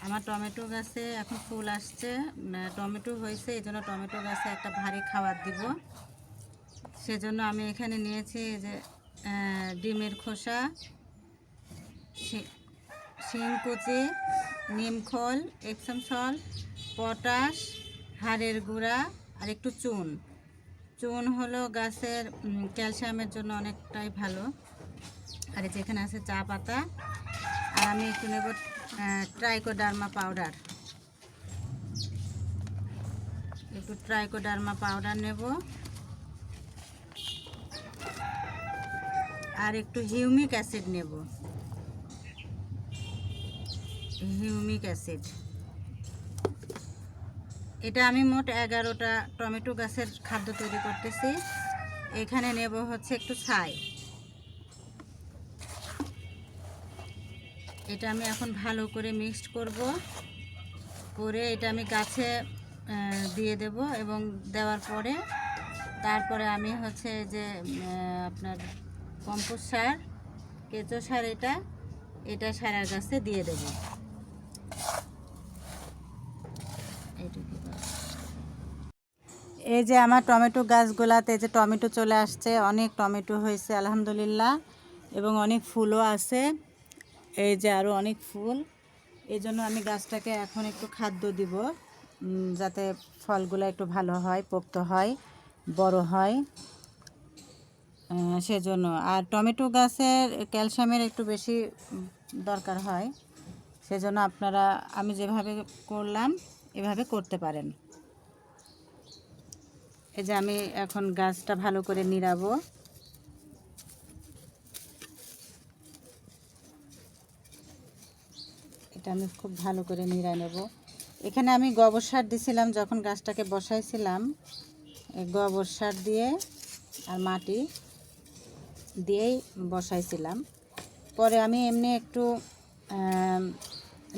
আমার টমেটো গাছে এখন ফুল আসছে। টমেটো হয়েছে, এই জন্য টমেটো গাছে একটা ভারী খাবার দিব। সেজন্য আমি এখানে নিয়েছি যে ডিমের খোসা, শি- শিংকুচি নিমখোল এপসম সল পটাশ, হাড়ের গুঁড়া আর একটু চুন। চুন হলো গাছের ক্যালসিয়ামের জন্য অনেকটাই ভালো। আর যেখানে আছে চা পাতা। আর আমি একটু নেব ট্রাইকোডার্মা পাউডার একটু ট্রাইকোডার্মা পাউডার নেব। আর একটু হিউমিক অ্যাসিড নেব। হিউমিক অ্যাসিড এটা আমি মোট এগারোটা টমেটো গাছের খাদ্য তৈরি করতেছি। এখানে নেব হচ্ছে একটু ছাই। এটা আমি এখন ভালো করে মিক্সড করব। করে এটা আমি গাছে দিয়ে দেব এবং দেওয়ার পরে তারপরে আমি হচ্ছে যে আপনার কম্পোস্ট সার, কেঁচো সার এটা এটা সারার গাছে দিয়ে দেব। এই যে আমার টমেটো গাছগুলাতে যে টমেটো চলে আসছে, অনেক টমেটো হয়েছে, আলহামদুলিল্লাহ, এবং অনেক ফুলও আছে। এই যে আরও অনেক ফুল। এই জন্য আমি গাছটাকে এখন একটু খাদ্য দিব যাতে ফলগুলো একটু ভালো হয়, পোক্ত হয়, বড় হয়। সেজন্য। আর টমেটো গাছের ক্যালসিয়ামের একটু বেশি দরকার হয়। সেজন্য আপনারা, আমি যেভাবে করলাম, এভাবে করতে পারেন। এই যে আমি এখন গাছটা ভালো করে নিড়াবো। এটা আমি খুব ভালো করে নিড়া নেব। এখানে আমি গোবর সার দিছিলাম যখন গাছটাকে বসাইছিলাম। গোবর সার দিয়ে আর মাটি দিয়েই বসাইছিলাম। পরে আমি এমনি একটু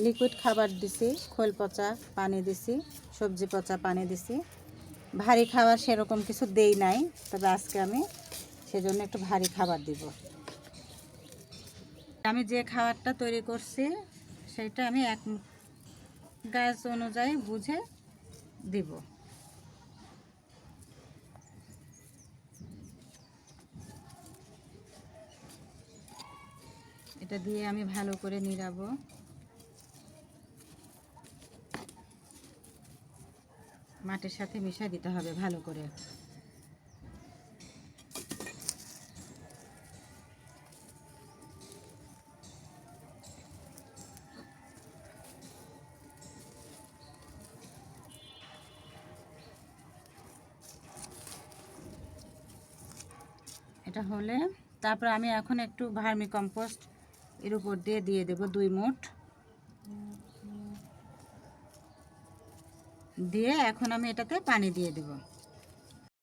লিকুইড খাবার দিছি, খোল পচা পানি দিছি, সবজি পচা পানি দিছি। ভারী খাবার সেরকম কিছু দেই নাই, তবে আজকে আমি সেজন্য একটু ভারী খাবার দিব। আমি যে খাবারটা তৈরি করছি সেটা আমি এক গাছ অনুযায়ী বুঝে দিব। এটা দিয়ে আমি ভালো করে নিরাবো মাটির সাথে মিশাই দিতে হবে ভালো করে। এটা হলে। তারপর আমি এখন একটু ভার্মি কম্পোস্ট এর উপর দিয়ে দিয়ে দেব দুই মুঠ। দিয়ে এখন আমি এটাতে পানি দিয়ে দেব।